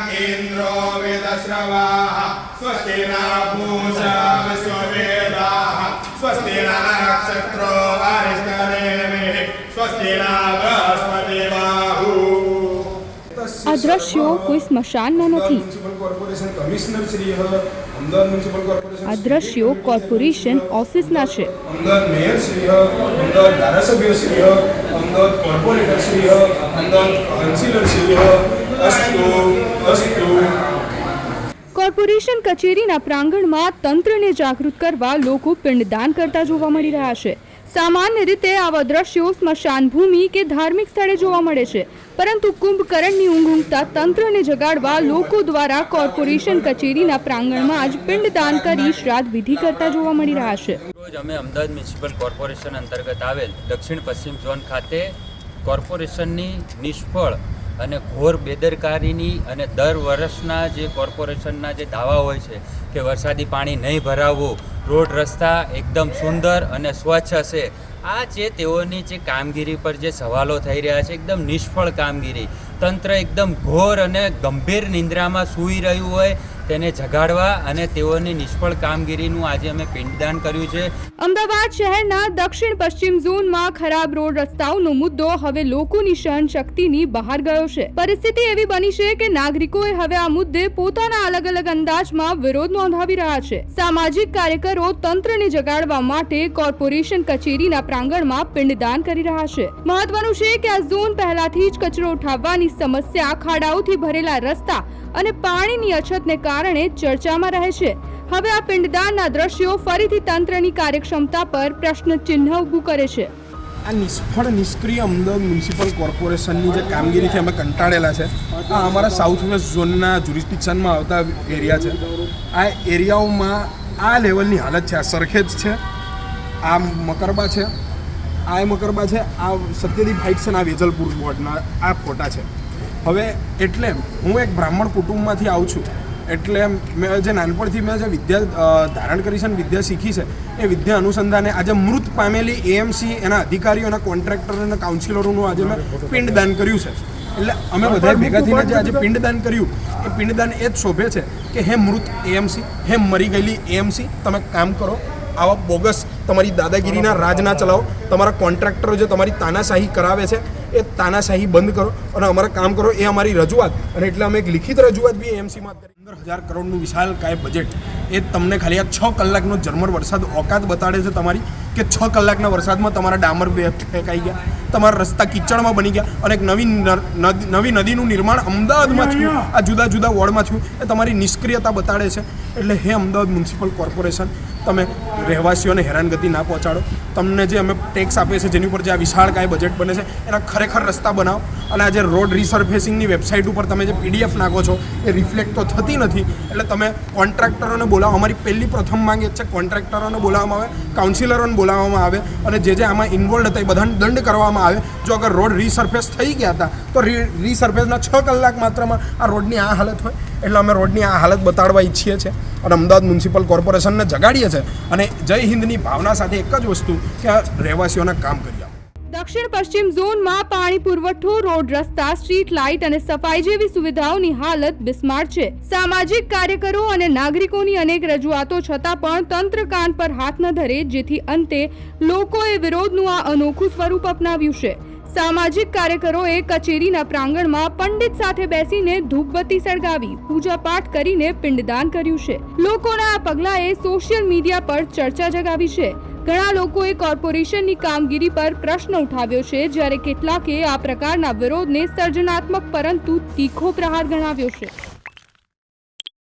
इन्द्रो वेदश्रवाः स्वस्ति न पूषा विश्ववेदाः स्वस्ति न नक्षत्रो अरिष्टनेमिः स्वस्ति न बृहस्पतिबाहु આ દ્રશ્યો કોઈ સ્મશાનના નથી municipal corporation commissioner Shri Ahmedabad municipal corporation આ દ્રશ્યો કોર્પોરેશન ઓફિસના છે અમદાવાદ મેયર શ્રી અમદાવાદ ધારાસભ્ય શ્રી અમદાવાદ કોર્પોરેટર શ્રી અમદાવાદ કાઉન્સિલર શ્રી અસ્તુ અસ્તુ કોર્પોરેશન કચેરીના પ્રાંગણમાં તંત્રને જાગૃત કરવા લોકો પિંડદાન કરતા જોવા મળી રહ્યા છે. સામાન્ય રીતે આવા દ્રશ્યો સ્મશાન ભૂમિ કે ધાર્મિક સ્થળે જોવા મળે છે. પરંતુ કુંભકરણની ઊંઘ ઊંઘતા તંત્રને જગાડવા લોકો દ્વારા કોર્પોરેશન કચેરીના પ્રાંગણમાં જ પિંડદાન કરી શ્રાદ્ધ વિધિ કરતા જોવા મળી રહ્યા છે. રોજ અમે અમદાવાદ મ્યુનિસિપલ કોર્પોરેશન અંતર્ગત આવેલ દક્ષિણ પશ્ચિમ ઝોન ખાતે કોર્પોરેશનની નિષ્ફળ અને ઘોર બેદરકારીની અને દર વર્ષના જે કોર્પોરેશનના જે દાવા હોય છે કે વરસાદી પાણી નહીં ભરાવવું, રોડ રસ્તા એકદમ સુંદર અને સ્વચ્છ હશે, આ જે તેઓની જે કામગીરી પર જે સવાલો થઈ રહ્યા છે, એકદમ નિષ્ફળ કામગીરી. તંત્ર એકદમ ઘોર અને ગંભીર નિંદ્રામાં સૂઈ રહ્યું હોય તેને જગાડવા અને તેઓની નિષ્ફળ કામગીરીનું આજે અમે પિંડદાન કર્યું છે. અમદાવાદ શહેરના દક્ષિણ પશ્ચિમ ઝોનમાં ખરાબ રોડ રસ્તાઓનો મુદ્દો હવે લોકોની સહન શક્તિની બહાર ગયો છે. પરિસ્થિતિ એવી બની છે કે નાગરિકોએ હવે આ મુદ્દે પોતાના અલગ અલગ અંદાજમાં વિરોધ નોંધાવી રહ્યા છે. સામાજિક કાર્યકરો તંત્રને જગાડવા માટે કોર્પોરેશન કચેરીના પ્રાંગણમાં પિંડદાન કરી રહ્યા છે. મહત્વનું છે કે આ ઝોન પહેલાથી જ કચરો ઉઠાવવાની સમસ્યા ખાડાઓથી ભરેલા રસ્તા અને પાણીની અછતને કારણે ચર્ચામાં રહે છે. હવે આ પિંડદાનના દ્રશ્યો ફરીથી તંત્રની કાર્યક્ષમતા પર પ્રશ્ન ચિહ્ન ઊભું કરે છે. આ નિષ્ફળ નિષ્ક્રિય અમદાવાદ મ્યુનિસિપલ કોર્પોરેશનની જે કામગીરીથી અમે કંટાળેલા છે. આ અમારા સાઉથ વેસ્ટ ઝોનના જ્યુરિસ્ટિક્શનમાં આવતા એરિયા છે. આ એરિયાઓમાં આ લેવલની હાલત છે. આ સરખેજ છે. આ મકરબા છે. આ મકરબા છે. આ સત્યદીપ હાઇટ્સ અને આ વેજલપુર વોર્ડના આ ફોટા છે. હવે એટલે હું એક બ્રાહ્મણ કુટુંબમાંથી આવું છું. એટલે મેં જે નાનપણથી મેં જે વિદ્યા ધારણ કરી છે અને વિદ્યા શીખી છે. એ વિદ્યા અનુસંધાને આજે મૃત પામેલી એએમસી એના અધિકારીઓ એના કોન્ટ્રાક્ટર અને કાઉન્સિલરોનું આજે મેં પિંડદાન કર્યું છે. એટલે અમે બધા ભેગા થઈને જે આજે પિંડદાન કર્યું એ પિંડદાન એ જ શોભે છે કે હે મૃત એએમસી હે મરી ગયેલી એએમસી તમે કામ કરો આવા બોગસ તમારી દાદાગીરીના રાજ ના ચલાવો. તમારા કોન્ટ્રાક્ટરો જે તમારી તાનાશાહી કરાવે છે એ તાનાશાહી બંધ કરો અને અમારા કામ કરો એ અમારી રજૂઆત. અને એટલે અમે એક લિખિત રજૂઆત બી એમસીમાં પંદર હજાર કરોડનું વિશાલ કાય બજેટ એ તમને ખાલી આ છ કલાકનો ઝરમર વરસાદ ઓકાત બતાડે છે તમારી કે છ કલાકના વરસાદમાં તમારા ડામર બે ફેંકાઈ ગયા તમારા રસ્તા કિચડમાં બની ગયા અને એક નવી નવી નદીનું નિર્માણ અમદાવાદમાં થયું. આ જુદા જુદા વોર્ડમાં થયું. એ તમારી નિષ્ક્રિયતા બતાડે છે. એટલે હે અમદાવાદ મ્યુનિસિપલ કોર્પોરેશન તમે રહેવાસીઓને હેરાનગતિ ના પહોંચાડો. તમને જે અમે ટેક્સ આપીએ છીએ, જેની ઉપર જે આ વિશાળ કાંઈ બજેટ બને છે, એના ખરેખર રસ્તા બનાવો. અને આ જે રોડ રિસર્ફેસિંગની વેબસાઇટ ઉપર તમે જે પીડીએફ નાખો છો, એ રિફ્લેક્ટ તો થતી નથી. એટલે તમે કોન્ટ્રાક્ટરોને બોલાવો. અમારી પહેલી પ્રથમ માંગ એ છે કોન્ટ્રાક્ટરોને બોલાવવામાં આવે કાઉન્સિલરોને બોલાવવામાં આવે, અને જે જે આમાં ઇન્વોલ્વ હતા એ બધાને દંડ કરવામાં આવે. જો અગર રોડ રિસર્ફેસ થઈ ગયા હતા, તો રિસર્ફેસના છ કલાક માત્રમાં આ રોડની આ હાલત હોય. એટલે અમે રોડની આ હાલત બતાડવા ઈચ્છીએ છીએ અને અમદાવાદ મ્યુનિસિપલ કોર્પોરેશનને જગાડીએ છીએ અને જય હિન્દની ભાવના સાથે એક જ વસ્તુ કે રહેવાસીઓને કામ કરી દક્ષિણ પશ્ચિમ ઝોનમાં પાણી પુરવઠો, રોડ રસ્તા, સ્ટ્રીટ લાઇટ અને સફાઈ જેવી સુવિધાઓની હાલત બિસ્માર છે. સામાજિક કાર્યકરો અને નાગરિકોની અનેક રજૂઆતો છતાં પણ તંત્ર કાન પર હાથ ન ધરે, જેથી અંતે લોકોએ વિરોધનું આ અનોખું સ્વરૂપ અપનાવ્યું છે. સામાજિક કાર્યકરોએ કચેરીના પ્રાંગણમાં પંડિત સાથે બેસીને ધૂપબત્તી સળગાવી પૂજા પાઠ કરીને પિંડદાન કર્યું છે. લોકોના આ પગલાએ સોશિયલ મીડિયા પર ચર્ચા જગાવી છે. ઘણા લોકોએ કોર્પોરેશનની કામગીરી પર પ્રશ્ન ઉઠાવ્યો છે, જ્યારે કેટલાકે આ પ્રકારના વિરોધને સર્જનાત્મક પરંતુ તીખો પ્રહાર ગણાવ્યો છે.